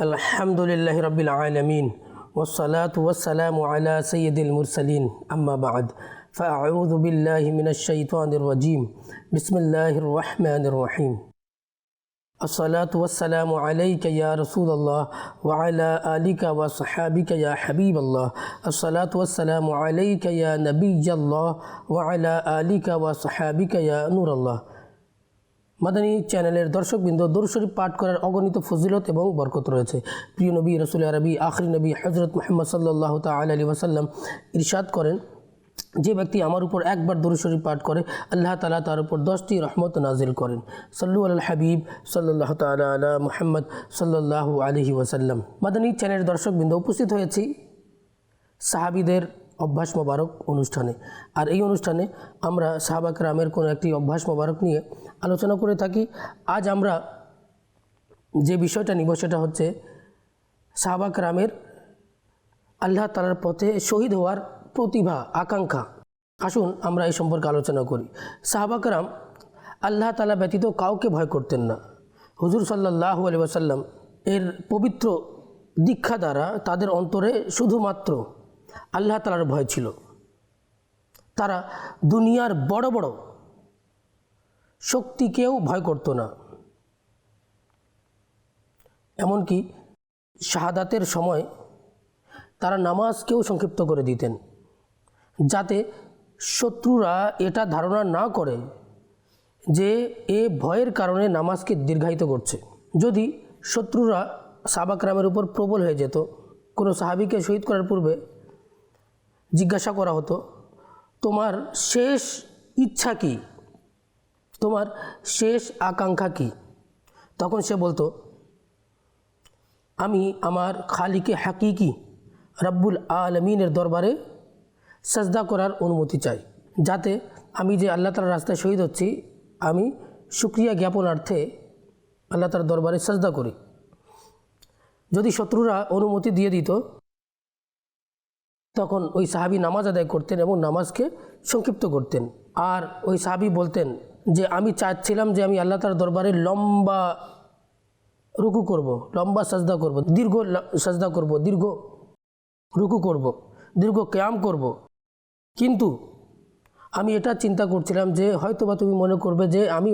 الحمد لله رب العالمين والصلاة والسلام على سيد المرسلين. أما بعد فأعوذ بالله من الشيطان الرجيم. بسم الله الرحمن الرحيم. الصلاة والسلام عليك يا رسول الله وعلى آلك وصحابك يا حبيب الله. الصلاة والسلام عليك يا نبي الله وعلى آلك وصحابك يا نور الله. মাদানী চ্যানেলের দর্শকবৃন্দ দরশরীফ পাঠ করার অগণিত ফজিলত এবং বরকত রয়েছে। প্রিয় নবী, রসুল আরবি, আখরি নবী হজরত মোহাম্মদ সাল্লাহ তাল আলী ওয়াসাল্লাম ইরশাদ করেন, যে ব্যক্তি আমার উপর একবার দরশরীফ পাঠ করে, আল্লাহ তালা তার উপর দশটি রহমত নাজিল করেন। সল্লু আল হাবিব সাল্লাহ তালা আলা মোহাম্মদ সাল্লাহ আলহি ওয়াসাল্লাম। মাদানী চ্যানেলের দর্শকবৃন্দ উপস্থিত হয়েছি। সাহাবিদের অভ্যাস মোবারক অনুষ্ঠানে। আর এই অনুষ্ঠানে আমরা সাহাবাক রামের কোনো একটি অভ্যাস মোবারক নিয়ে আলোচনা করে থাকি। আজ আমরা যে বিষয়টা নিব সেটা হচ্ছে সাহাবাক রামের আল্লাহ তালার পথে শহীদ হওয়ার প্রতিভা, আকাঙ্ক্ষা। আসুন আমরা এই সম্পর্কে আলোচনা করি। সাহাবাক রাম আল্লাহ তালা ব্যতীত কাউকে ভয় করতেন না। হুজুর সাল্লাহ আলি ওয়াসাল্লাম এর পবিত্র দীক্ষা দ্বারা তাদের অন্তরে শুধুমাত্র আল্লাহ তালার ভয় ছিল। তারা দুনিয়ার বড় বড় শক্তিকেও ভয় করত না। এমনকি শাহাদাতের সময় তারা নামাজকেও সংক্ষিপ্ত করে দিতেন, যাতে শত্রুরা এটা ধারণা না করে যে এ ভয়ের কারণে নামাজকে দীর্ঘায়িত করছে। যদি শত্রুরা সাবাকরামের উপর প্রবল হয়ে যেত, কোনো সাহাবিকে শহীদ করার পূর্বে জিজ্ঞাসা করা হতো, তোমার শেষ ইচ্ছা কি? তোমার শেষ আকাঙ্ক্ষা কি? তখন সে বলতো, আমি আমার খালিকে হাকিকি রব্বুল আলমিনের দরবারে সাজদা করার অনুমতি চাই। যাতে আমি যে আল্লাহ তালার রাস্তায় শহীদ হচ্ছি, আমি সুক্রিয়া জ্ঞাপনার্থে আল্লাহ তার দরবারে সাজদা করি। যদি শত্রুরা অনুমতি দিয়ে দিত তখন ওই সাহাবি নামাজ আদায় করতেন এবং নামাজকে সংক্ষিপ্ত করতেন। আর ওই সাহাবি বলতেন যে, আমি চাচ্ছিলাম যে আমি আল্লাহ তার দরবারে লম্বা রুকু করব, লম্বা সাজদা করব, দীর্ঘ সাজদা করব, দীর্ঘ রুকু করব, দীর্ঘ ক্যাম করব। কিন্তু আমি এটা চিন্তা করছিলাম যে, হয়তোবা তুমি মনে করবে যে, আমি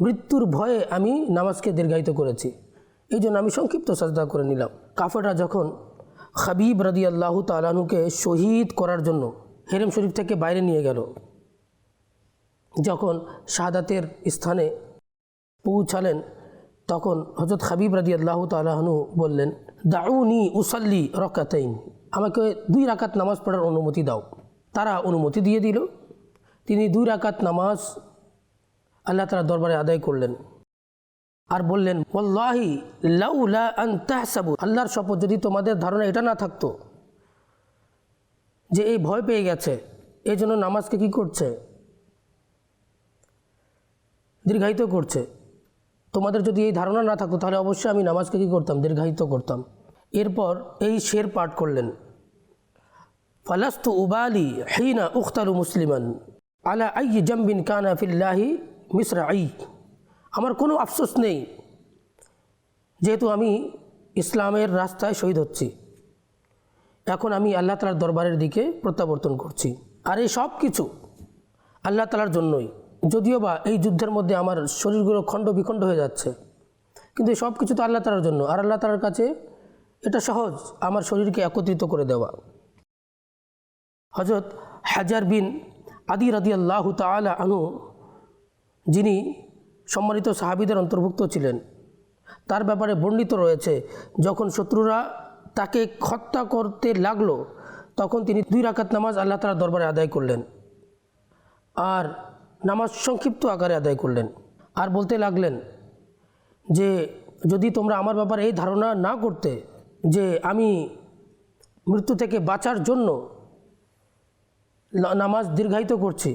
মৃত্যুর ভয়ে আমি নামাজকে দীর্ঘায়িত করেছি। এই জন্য আমি সংক্ষিপ্ত সাজদা করে নিলাম। কাফেররা যখন খাবিব রাদি আল্লাহ তালানুকে শহীদ করার জন্য হেরেম শরীফ থেকে বাইরে নিয়ে গেল। যখন শাহাদাতের স্থানে পৌঁছালেন, তখন হজরত খাবিব রাদি আল্লাহ তালাহনু বললেন, দাউনি উসাল্লি রকাতাইন। আমাকে দুই রাকাত নামাজ পড়ার অনুমতি দাও। তারা অনুমতি দিয়ে দিল। তিনি দুই রাকাত নামাজ আল্লাহ তালা দরবারে আদায় করলেন। আর বললেন ওল্লাহি লাউলা আল্লাহর শপথ যদি তোমাদের ধারণা এটা না থাকতো যে এই ভয় পেয়ে গেছে এই জন্য নামাজকে কি করছে? দীর্ঘায়িত করছে। তোমাদের যদি এই ধারণা না থাকতো, তাহলে অবশ্যই আমি নামাজকে কী করতাম? দীর্ঘায়িত করতাম। এরপর এই শের পাঠ করলেন, ফালাস্তু উবালি হিনা উখতালু মুসলিমান আলা আই জম্বিন কানা ফিল্লাহি মিশ্রা আই। আমার কোনো আফসোস নেই। যেহেতু আমি ইসলামের রাস্তায় শহীদ হচ্ছি। এখন আমি আল্লাহ তালার দরবারের দিকে প্রত্যাবর্তন করছি। আর এই সব কিছু আল্লাহ তালার জন্যই। যদিও বা এই যুদ্ধের মধ্যে আমার শরীরগুলো খণ্ড বিখণ্ড হয়ে যাচ্ছে। কিন্তু সব কিছু তো আল্লাহ তালার জন্য। আর আল্লাহ তালার কাছে এটা সহজ। আমার শরীরকে একত্রিত করে দেওয়া। হজরত হাজার বিন আদি রাদি আল্লাহ তালা আনু যিনি সম্মানিত সাহাবিদের অন্তর্ভুক্ত ছিলেন। তার ব্যাপারে বর্ণিত রয়েছে, যখন শত্রুরা তাকে হত্যা করতে লাগল, তখন তিনি দুই রাকাত নামাজ আল্লাহ তালার দরবারে আদায় করলেন আর নামাজ সংক্ষিপ্ত আকারে আদায় করলেন আর বলতে লাগলেন যে, যদি তোমরা আমার ব্যাপারে এই ধারণা না করতে যে আমি মৃত্যু থেকে বাঁচার জন্য নামাজ দীর্ঘায়িত করছি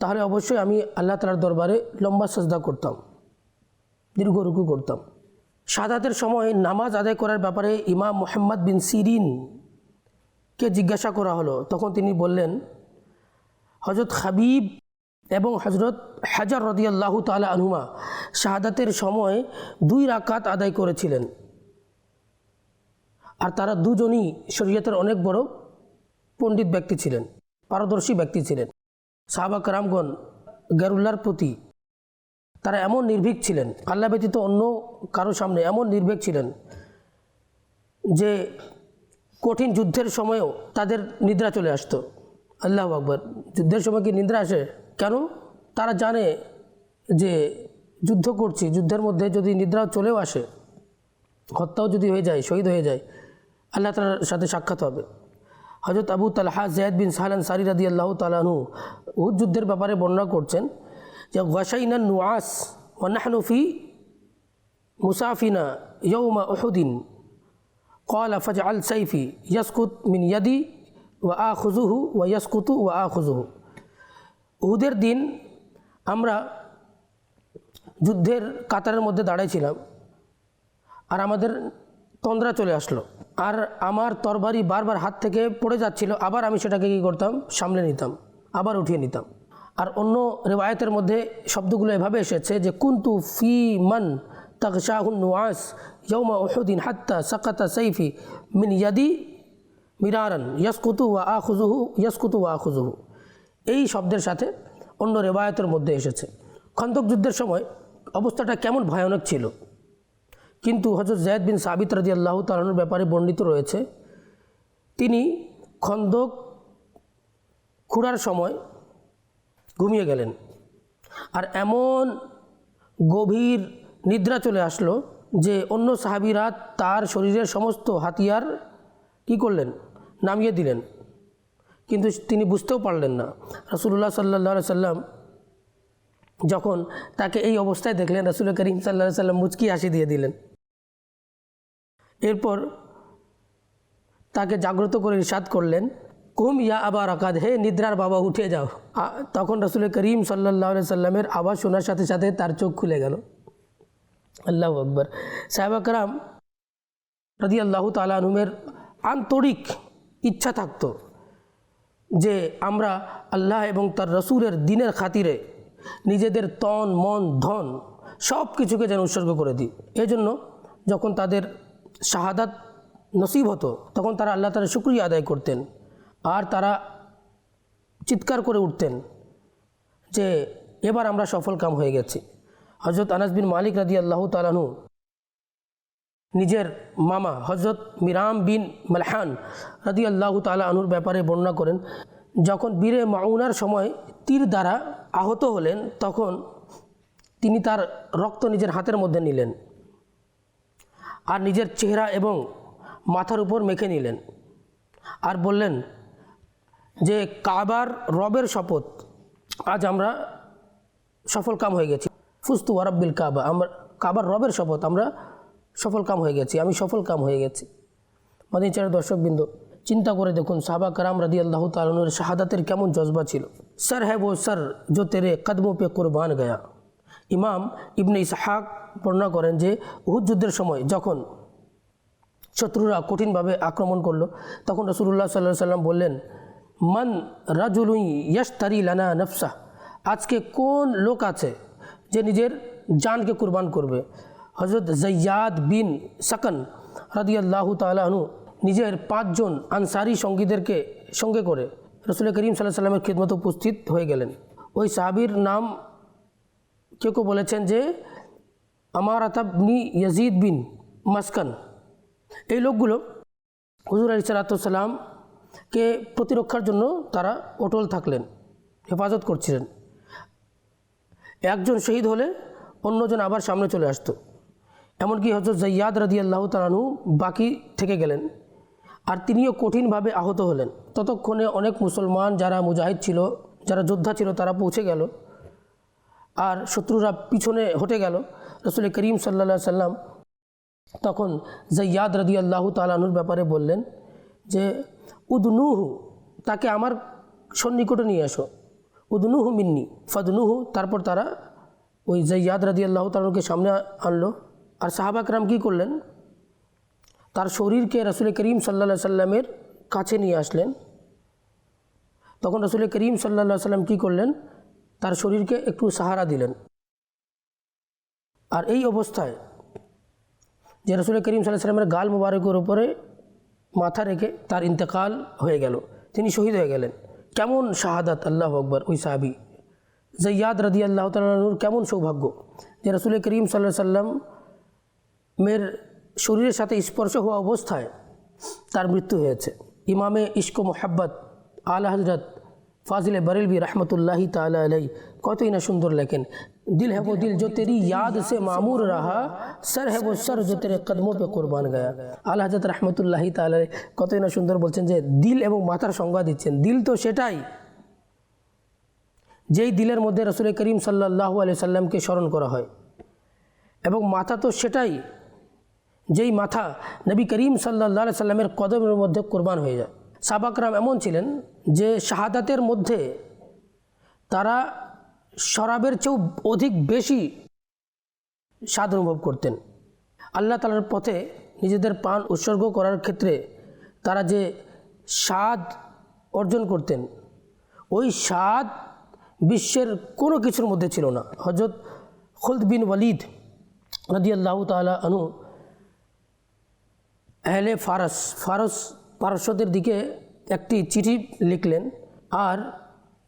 তাহলে অবশ্যই আমি আল্লাহ তালার দরবারে লম্বা সাজদা করতাম, দীর্ঘ রুকু করতাম। সাদাতের সময় নামাজ আদায় করার ব্যাপারে ইমাম মোহাম্মদ বিন সিরিনকে জিজ্ঞাসা করা হলো, তখন তিনি বললেন হজরত হাবিব এবং হজরত হাজার রদিয়াল্লাহ তালা আনহুমা শাহাদাতের সময় দুই রাকাত আদায় করেছিলেন। আর তারা দুজনই শরীয়তের অনেক বড় পণ্ডিত ব্যক্তি ছিলেন, পারদর্শী ব্যক্তি ছিলেন। সাহাবা রামগণ গারুল্লার প্রতি তারা এমন নির্ভীক ছিলেন, আল্লাহ ব্যতীত অন্য কারও সামনে এমন নির্ভীক ছিলেন যে কঠিন যুদ্ধের সময়ও তাদের নিদ্রা চলে আসতো। আল্লাহ আকবর। যুদ্ধের সময় কি নিদ্রা আসে? কেন? তারা জানে যে যুদ্ধ করছি, যুদ্ধের মধ্যে যদি নিদ্রা চলেও আসে, হত্যাও যদি হয়ে যায়, শহীদ হয়ে যায়, আল্লাহ তালার সাথে সাক্ষাৎ হবে। হজরত আবু তালহা জয়াদ বিন সাহালান সারি রাদি আল্লাহ তালাহু উহুদ যুদ্ধের ব্যাপারে বর্ণনা করছেন যে গসাইনা নুয়াস ওয়ানাহনুফি মুসাফিনা ইয়ৌমা ওহুদিন قال فاجعل سيفي يسقط من يدي وآخذه ويسقط وآخذه উহুদের দিন আমরা যুদ্ধের কাতারের মধ্যে দাঁড়াইছিলাম আর আমাদের তন্দ্রা চলে আসলো। আর আমার তরবারি বারবার হাত থেকে পড়ে যাচ্ছিল, আবার আমি সেটাকে কী করতাম? সামলে নিতাম, আবার উঠিয়ে নিতাম। আর অন্য রেওয়ায়তের মধ্যে শব্দগুলো এভাবে এসেছে যে, কুন্তু ফি মান তাকশাহুন নুয়াস ইয়ৌমা ওহুদিন হাত্তা সাকাতা সাইফি মিন ইয়াদি মিরারান ইয়াসকুতু ওয়া আখুজুহু ইয়াসকুতু ওয়া আখুজুহু এই শব্দের সাথে অন্য রেওয়ায়তের মধ্যে এসেছে। খন্দক যুদ্ধের সময় অবস্থাটা কেমন ভয়ানক ছিল? কিন্তু হজরত জায়দ বিন সাবিত রাজি আল্লাহ তালানোর ব্যাপারে বর্ণিত রয়েছে, তিনি খন্দক খুঁড়ার সময় ঘুমিয়ে গেলেন। আর এমন গভীর নিদ্রা চলে আসলো যে অন্য সাহাবিরা তার শরীরের সমস্ত হাতিয়ার কি করলেন? নামিয়ে দিলেন। কিন্তু তিনি বুঝতেও পারলেন না। রসুল্লাহ সাল্লাহ সাল্লাম যখন তাকে এই অবস্থায় দেখলেন, রসুল করিম সাল্লাহ সাল্লাম মুচকি হাসি দিয়ে দিলেন। এরপর তাকে জাগ্রত করে ইরশাদ করলেন, কুম ইয়া আবার আকাদ হে নিদ্রার বাবা, উঠে যাও। তখন রসুল করিম সাল্লাহ সাল্লামের আওয়াজ শোনার সাথে সাথে তার চোখ খুলে গেল। আল্লাহ আকবর। সাহেব আকরাম রদি আল্লাহ তালানুমের আন্তরিক ইচ্ছা থাকতো যে আমরা আল্লাহ এবং তার রসুলের দিনের খাতিরে নিজেদের তন, মন, ধন সব কিছুকে যেন উৎসর্গ করে দিই। এজন্য যখন তাদের শাহাদাত নসিব হতো, তখন তারা আল্লাহ তালা শুক্রিয়া আদায় করতেন। আর তারা চিৎকার করে উঠতেন যে, এবার আমরা সফল কাম হয়ে গেছি। হজরত আনাস বিন মালিক রাদি আল্লাহ তালানু নিজের মামা হজরত মিরাম বিন মালহান রাদি আল্লাহ তালা আনুর ব্যাপারে বর্ণনা করেন, যখন বীরে মাউনার সময় তীর দ্বারা আহত হলেন, তখন তিনি তার রক্ত নিজের হাতের মধ্যে নিলেন। আর নিজের চেহারা এবং মাথার উপর মেখে নিলেন আর বললেন যে, কাবার রবের শপথ, আজ আমরা সফল কাম হয়ে গেছি। ফুস্তু ওয়ারাব্বিল কাবা, আমরা কাবার রবের শপথ, আমরা সফল কাম হয়ে গেছি, আমি সফল কাম হয়ে গেছি। মানে চার দর্শকবৃন্দ, চিন্তা করে দেখুন সাবা কারাম রাদি আল্লাহ তালনের শাহাদাতের কেমন জজবা ছিল। স্যার হ্যাঁ বো স্যার জো তেরে কদমো পে কোরবান গয়া। ইমাম ইবনে ইসহাক বর্ণনা করেন যে উহুদ যুদ্ধের সময় যখন শত্রুরা কঠিনভাবে আক্রমণ করল, তখন রসুল্লাহ সাল্লাহ সাল্লাম বললেন, মান রাজুলুই ইয়াস্তারি লানা নফসা আজকে কোন লোক আছে যে নিজের জানকে কুরবান করবে? হজরত জৈয়াদ বিন সাকন রাদিয়াল্লাহু তালাহনু নিজের পাঁচজন আনসারি সঙ্গীদেরকে সঙ্গে করে রসুল করিম সাল্লাহ সাল্লামের খিদমত উপস্থিত হয়ে গেলেন। ওই সাহাবির নাম কেউ কেউ বলেছেন যে, আমার আতাবনি ইয়াজিদ বিন মাসকান। এই লোকগুলো হুজুর আলি সালাতামকে প্রতিরক্ষার জন্য তারা অটল থাকলেন, হেফাজত করছিলেন। একজন শহীদ হলে অন্যজন আবার সামনে চলে আসতো। এমনকি হজরত জৈয়াদ রাদি আল্লাহ তালানু বাকি থেকে গেলেন আর তিনিও কঠিনভাবে আহত হলেন। ততক্ষণে অনেক মুসলমান যারা মুজাহিদ ছিল, যারা যোদ্ধা ছিল, তারা পৌঁছে গেল। আর শত্রুরা পিছনে হটে গেল। রসুল করিম সাল্লা সাল্লাম তখন জৈয়াদ রদি আল্লাহ তালানুর ব্যাপারে বললেন যে, উদনুহু, তাকে আমার সন্নিকটে নিয়ে আসো উদনুহু মিন্নি, ফদনুহু। তারপর তারা ওই জৈয়াদ রদি আল্লাহ তালুকে সামনে আনলো। আর সাহাবাকরাম কী করলেন? তার শরীরকে রসুল করিম সাল্লা সাল্লামের কাছে নিয়ে আসলেন। তখন রসুল করিম সাল্লা সাল্লাম কী করলেন? তার শরীরকে একটু সাহারা দিলেন। আর এই অবস্থায় যে রসুল করিম সাল্লাহ সাল্লামের গাল মুবারকের উপরে মাথা রেখে তার ইন্তেকাল হয়ে গেল। তিনি শহীদ হয়ে গেলেন। কেমন শাহাদাত, আল্লাহ আকবর, ওই সাহাবি। জৈয়াদ রদি আল্লাহ তালুর কেমন সৌভাগ্য যে রসুল করিম সাল্লাহ সাল্লাম শরীরের সাথে স্পর্শ হওয়া অবস্থায় তার মৃত্যু হয়েছে। ইমামে ইস্ক মোহাব্বত আল হজরত ফাজিল बरेलवी रहमतुल्लाह ताला अलैह कतई ना सुंदर लेकिन दिल है वो दिल जो तेरी याद से मामूर रहा सर है वो सर जो तेरे कदमों पे कुर्बान गया আল্লাহ হজরত রহমতুল্লাহ তালা কতই না সুন্দর বলছেন যে দিল এবং মাথার সংজ্ঞা দিচ্ছেন দিল তো সেটাই যেই দিলের মধ্যে রসুল করিম সাল্লাহ আলি সাল্লামকে স্মরণ করা হয় এবং মাথা তো সেটাই যেই মাথা নবী করিম সাল্লাহ সাল্লামের কদমের মধ্যে কোরবান হয়ে যায় সাবাকরাম এমন ছিলেন যে শাহাদাতের মধ্যে তারা শরাবের চেয়েও অধিক বেশি স্বাদ অনুভব করতেন। আল্লাহ তালার পথে নিজেদের প্রাণ উৎসর্গ করার ক্ষেত্রে তারা যে স্বাদ অর্জন করতেন, ওই স্বাদ বিশ্বের কোনো কিছুর মধ্যে ছিল না। হজরত খুলদ বিন ওয়ালিদ রদি আল্লাহ তালা আনু আহলে ফারস ফারস পারস্যদের দিকে একটি চিঠি লিখলেন আর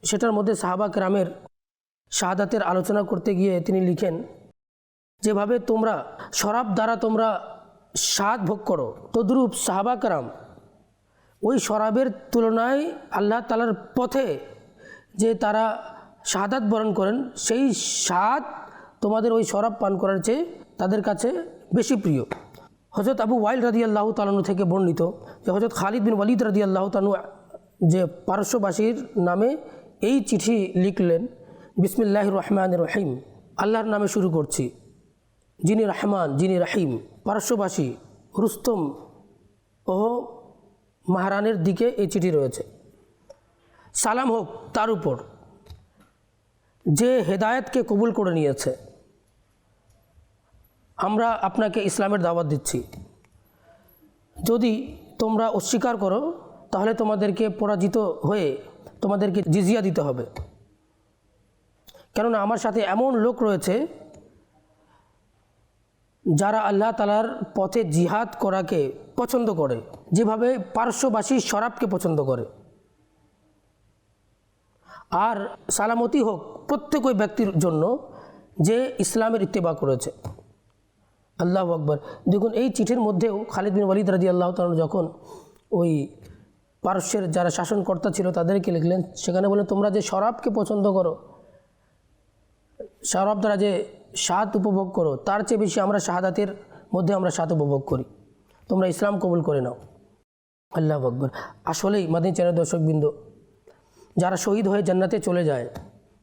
সেটার মধ্যে সাহাবা রামের শাহাদাতের আলোচনা করতে গিয়ে তিনি লিখেন, যেভাবে তোমরা শরাব দ্বারা তোমরা স্বাদ ভোগ করো, তদ্রূপ সাহাবা কারাম, ওই শরাবের তুলনায় আল্লাহ তালার পথে যে তারা শাহাদাত বরণ করেন, সেই স্বাদ তোমাদের ওই শরাব পান করার চেয়ে তাদের কাছে বেশি প্রিয়। হজরত আবু ওয়াইল রাদি আল্লাহ তালানু থেকে বর্ণিত যে হজরত খালিদ বিন ওয়ালিদ রাদি আল্লাহ তানু যে পারস্যবাসীর নামে এই চিঠি লিখলেন বিসমিল্লাহ রহমান রহিম, আল্লাহর নামে শুরু করছি। যিনি রহমান, যিনি রাহিম, পারস্যবাসী, রুস্তম ও মাহারানের দিকে এই চিঠি রয়েছে। সালাম হোক তার উপর। যে হেদায়েতকে কবুল করে নিয়েছে আমরা আপনাকে ইসলামের দাওয়াত দিচ্ছি। যদি তোমরা অস্বীকার করো, তাহলে তোমাদেরকে পরাজিত হয়ে তোমাদেরকে জিজিয়া দিতে হবে। কেননা আমার সাথে এমন লোক রয়েছে, যারা আল্লাহ তালার পথে জিহাদ করাকে পছন্দ করে, যেভাবে পার্শ্ববাসী শরাবকে পছন্দ করে। আর সালামতি হোক প্রত্যেক ওই ব্যক্তির জন্য যে ইসলামের ইত্তেবা করেছে। আল্লাহ আকবর। দেখুন, এই চিঠির মধ্যেও খালিদ বিন ওয়ালিদ রাজি আল্লাহ তালন যখন ওই পারস্যের যারা শাসনকর্তা ছিল তাদেরকে লিখলেন, সেখানে বলেন তোমরা যে শরাবকে পছন্দ করো, শরাব দ্বারা যে স্বাদ উপভোগ করো, তার চেয়ে বেশি আমরা শাহাদাতের মধ্যে আমরা স্বাদ উপভোগ করি। তোমরা ইসলাম কবুল করে নাও। আল্লাহ আকবর। আসলেই মাদিন চ্যানেল দর্শকবৃন্দ, যারা শহীদ হয়ে জান্নাতে চলে যায়,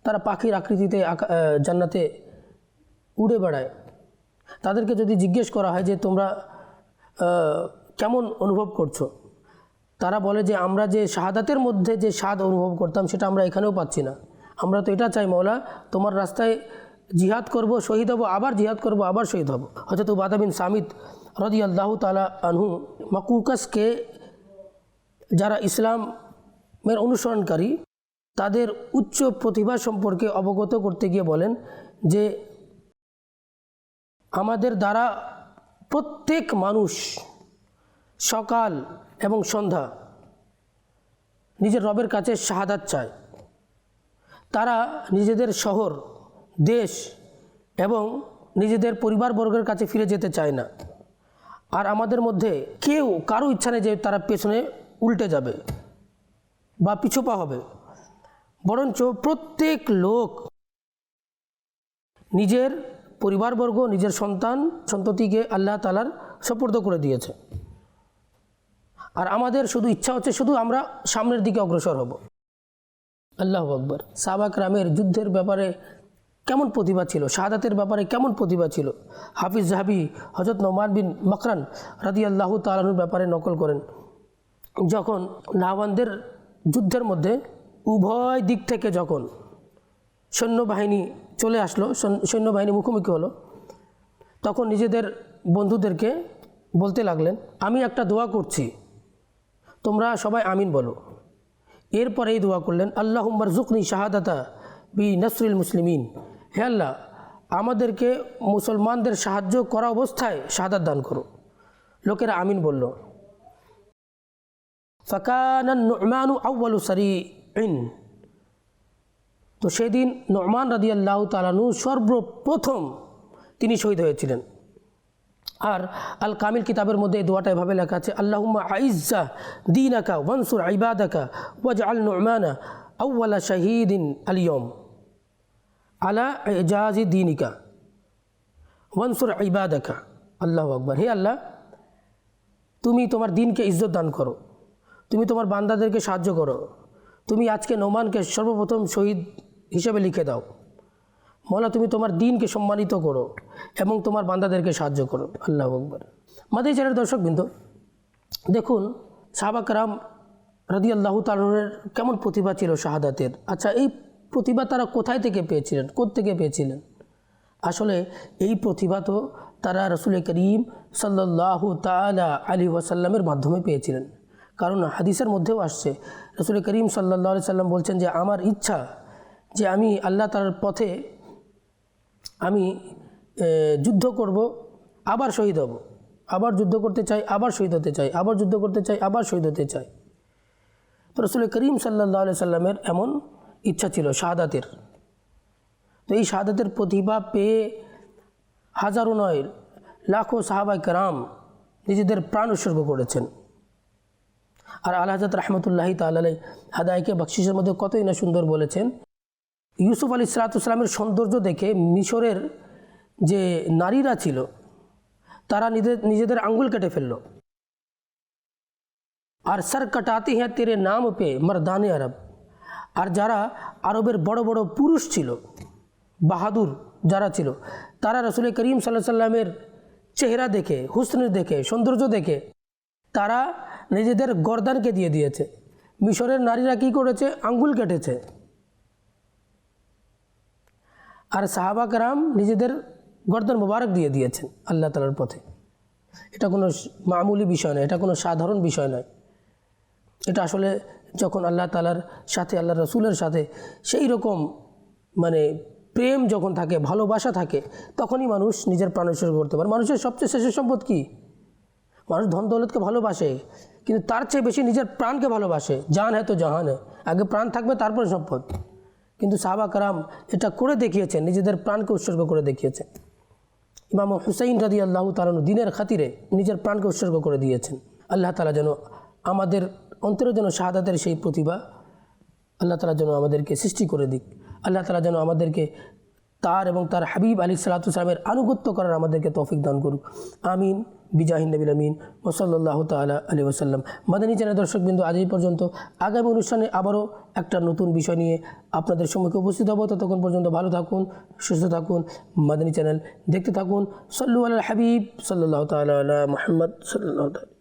তারা পাখির আকৃতিতে জান্নাতে উড়ে বেড়ায়। তাদেরকে যদি জিজ্ঞেস করা হয় যে তোমরা কেমন অনুভব করছ? তারা বলে যে আমরা যে শাহাদাতের মধ্যে যে স্বাদ অনুভব করতাম সেটা আমরা এখানেও পাচ্ছি না। আমরা তো এটা চাই মৌলা তোমার রাস্তায় জিহাদ করব, শহীদ হব, আবার জিহাদ করব, আবার শহীদ হব। হয়তো বাদা বিন সামিদ রদি আল্লাহ তালা আনহু মাকুকাসকে যারা ইসলামের অনুসরণকারী, তাদের উচ্চ প্রতিভা সম্পর্কে অবগত করতে গিয়ে বলেন যে আমাদের দ্বারা প্রত্যেক মানুষ সকাল এবং সন্ধ্যা নিজের রবের কাছে শাহাদাত চায়। তারা নিজেদের শহর, দেশ এবং নিজেদের পরিবারবর্গের কাছে ফিরে যেতে চায় না। আর আমাদের মধ্যে কেউ কারও ইচ্ছা নেই যে তারা পেছনে উল্টে যাবে বা পিছুপা হবে। বরঞ্চ প্রত্যেক লোক নিজের পরিবারবর্গ, নিজের সন্তান, সন্ততিকে আল্লাহ তালার সপর্দ করে দিয়েছে। আর আমাদের শুধু ইচ্ছা হচ্ছে শুধু আমরা সামনের দিকে অগ্রসর হব। আল্লাহ আকবর। সাবাক রামের যুদ্ধের ব্যাপারে কেমন প্রতিভা ছিল? শাহাদাতের ব্যাপারে কেমন প্রতিভা ছিল? হাফিজ জাহাবি হজরত নোমান বিন মকরান রাদি আল্লাহ তালানুর ব্যাপারে নকল করেন। যখন নাওয়ানদের যুদ্ধের মধ্যে উভয় দিক থেকে যখন সৈন্যবাহিনী চলে আসলো, সৈন্য- সৈন্যবাহিনী মুখোমুখি হলো। তখন নিজেদের বন্ধুদেরকে বলতে লাগলেন, আমি একটা দোয়া করছি, তোমরা সবাই আমিন বলো। এরপর এই দোয়া করলেন আল্লাহ উম্বার জুকনি শাহাদাতা বি নসরুল মুসলিমিন। হে আল্লাহ, আমাদেরকে মুসলমানদের সাহায্য করা অবস্থায় শাহাদাত দান করো। লোকেরা আমিন বলল। ফাকান আউ্বালু সারি ইন তো সেদিন নোমান রাদি আল্লাহ তালানু সর্বপ্রথম তিনি শহীদ হয়েছিলেন। আর আল কামিল কিতাবের মধ্যে এই দোয়াটা এভাবে লেখা আছে, আল্লাহুম্মা আইজ্জা দিনাকা ওয়ানসুর আইবাদ আকা ওয়াজ আল নুমানা আউ্বালা শাহিদিন আলিয়ম আলা এজাজি দিনিকা ওয়ানসুর ইবাদাকা। আল্লাহ আকবর। হে আল্লাহ, তুমি তোমার দিনকে ইজ্জত দান করো, তুমি তোমার বান্দাদেরকে সাহায্য করো, তুমি আজকে নোমানকে সর্বপ্রথম শহীদ হিসেবে লিখে দাও। মৌলা, তুমি তোমার দিনকে সম্মানিত করো এবং তোমার বান্দাদেরকে সাহায্য করো। আল্লাহ আকবর। মাদের চ্যানেল দর্শকবৃন্দ দেখুন সাহাবাকরাম রাদি আল্লাহ তালনের কেমন প্রতিভা ছিল শাহাদাতের। আচ্ছা এই প্রতিভা তারা কোথায় থেকে পেয়েছিলেন? থেকে পেয়েছিলেন? আসলে এই প্রতিভা তো তারা রসুল করিম সাল্লাহ তালা আলী ওয়াসাল্লামের মাধ্যমে পেয়েছিলেন। কারণ হাদিসের মধ্যেও আসছে রসুল করিম সাল্লাহ সাল্লাম বলছেন যে, আমার ইচ্ছা যে আমি আল্লাহ তার পথে আমি যুদ্ধ করব, আবার শহীদ হব। আবার যুদ্ধ করতে চাই, আবার শহীদ হতে চাই। আবার যুদ্ধ করতে চাই, আবার শহীদ হতে চাই। তো রসুল করিম সাল্লাহ সাল্লামের এমন ইচ্ছা ছিল, শাহাদাতের। তো এই শাহাদাতের প্রতিভা পেয়ে হাজারো নয়, লাখো সাহাবাই কারাম নিজেদের প্রাণ উৎসর্গ করেছেন। আর আল হাজরত রহমতুল্লাহি তালাই হাদাইকে বকশিসের মধ্যে কতই না সুন্দর বলেছেন ইউসুফ আলী সালাতামের সৌন্দর্য দেখে মিশরের যে নারীরা ছিল, তারা নিজেদের নিজেদের আঙ্গুল কেটে ফেলল। আর সর কাটাতে হ্যাঁ তেরে নাম পে মারদানে আরব। আর যারা আরবের বড় বড় পুরুষ ছিল, বাহাদুর যারা ছিল, তারা রসুল করিম সাল্লাহ সাল্লামের চেহারা দেখে, হুসন দেখে, সৌন্দর্য দেখে, তারা নিজেদের গর্দানকে দিয়ে দিয়েছে। মিশরের নারীরা কি করেছে? আঙ্গুল কেটেছে। আর সাহাবা কারাম নিজেদের গর্দন মোবারক দিয়ে দিয়েছেন আল্লাহ তালার পথে। এটা কোনো মামুলি বিষয় নয়, এটা কোনো সাধারণ বিষয় নয়। এটা আসলে যখন আল্লাহ তালার সাথে আল্লাহ রসুলের সাথে সেই রকম মানে প্রেম যখন থাকে, ভালোবাসা থাকে, তখনই মানুষ নিজের প্রাণ উৎসর্গ করতে পারে। মানুষের সবচেয়ে শেষের সম্পদ কী? মানুষ ধন দৌলতকে ভালোবাসে, কিন্তু তার চেয়ে বেশি নিজের প্রাণকে ভালোবাসে। জান হ্যাঁ তো জাহান আগে প্রাণ থাকবে, তারপরে সম্পদ। কিন্তু সাহাবা কারাম এটা করে দেখিয়েছেন, নিজেদের প্রাণকে উৎসর্গ করে দেখিয়েছেন। ইমাম হুসাইন রাজি আল্লাহ তালানু দিনের খাতিরে নিজের প্রাণকে উৎসর্গ করে দিয়েছেন। আল্লাহ তালা যেন আমাদের অন্তরে যেন শাহাদাতের সেই প্রতিভা আল্লাহ তালা যেন আমাদেরকে সৃষ্টি করে দিক। আল্লাহ তালা যেন আমাদেরকে তার এবং তার হাবিব আলী সালাতামের আনুগত্য করার আমাদেরকে তৌফিক দান করুক। আমিন। বিজাহিন নবীল আমিন। ওসল্লাহ তালা আলী ওসাল্লাম মাদানী চ্যানেল দর্শকবৃন্দ, আজ এই পর্যন্ত। আগামী অনুষ্ঠানে আবারও একটা নতুন বিষয় নিয়ে আপনাদের সম্মুখে উপস্থিত হব। ততক্ষণ পর্যন্ত ভালো থাকুন, সুস্থ থাকুন, মাদানী চ্যানেল দেখতে থাকুন। সল্লু আল হাবিব সাল্লাহ তালা আলা মোহাম্মদ সাল্লাহ